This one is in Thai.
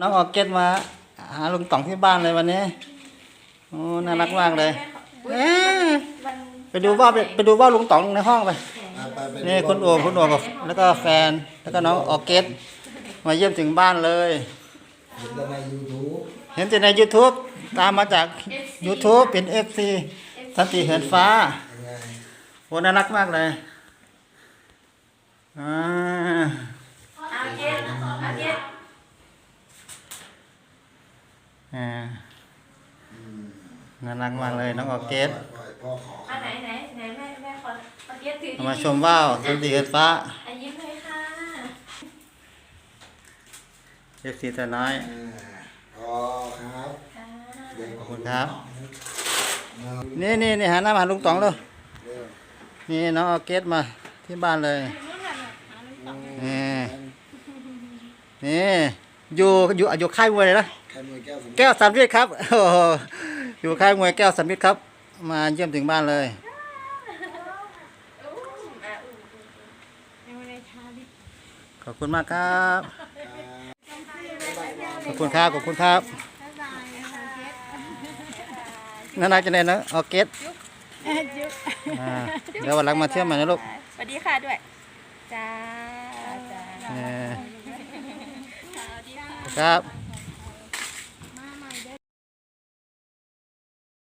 น้องออกเก็ตมาหาลุงต่องที่บ้านเลยวันนี้โอ้น่ารักมากเลยเอ๊ะไปดูว่าไปไปดูว่าลุงต่องในห้องไปอะไปไปนี่คุณโอมคุณโอมกับแล้วก็แฟนแล้วก็น้องออกเก็ตมาเยี่ยมถึงบ้านเลย เห็นแต่ในยูทูบเห็นแต่ใน YouTube ตามมาจาก YouTube เป็น FC สันติเหินฟ้ายังไงโอ้น่ารักมากเลยอ่าเอาเย็นเอาเย็น อ่าอืมน่ารักมากเลยน้องออกเกตปล่อยพ่อขออันไหนไหนไหนแม่แม่ขอเอาเย็นถือเอามาชมว่าวสันติเหินฟ้าอะยิ้มเลยค่ะ FC ตัวน้อยอ่าอ๋อครับค่ะเดี๋ยวขอบคุณครับเอานี่นี่นี่หันหน้ามาหาลุงต๋องเลยเดี๋ยวนี่น้องออกเกตมาที่บ้านเลยนี่นี่ อยู่อยู่อยู่ค่ายมวยเลยนะใครมวยแก้วสมแก้วสันวิทย์ครับโอ้โหอยู่ค่ายมวยแก้วสันวิทย์ครับ มาเยี่ยมถึงบ้านเลย ขอบคุณมากครับ ขอบคุณครับขอบคุณครับน่ารักจังเลยนะออร์เกสอ่าเดี๋ยววันหลังมาเที่ยวใหม่นะลูกสวัสดีค่ะด้วย จ้าจ้าเออ ครับ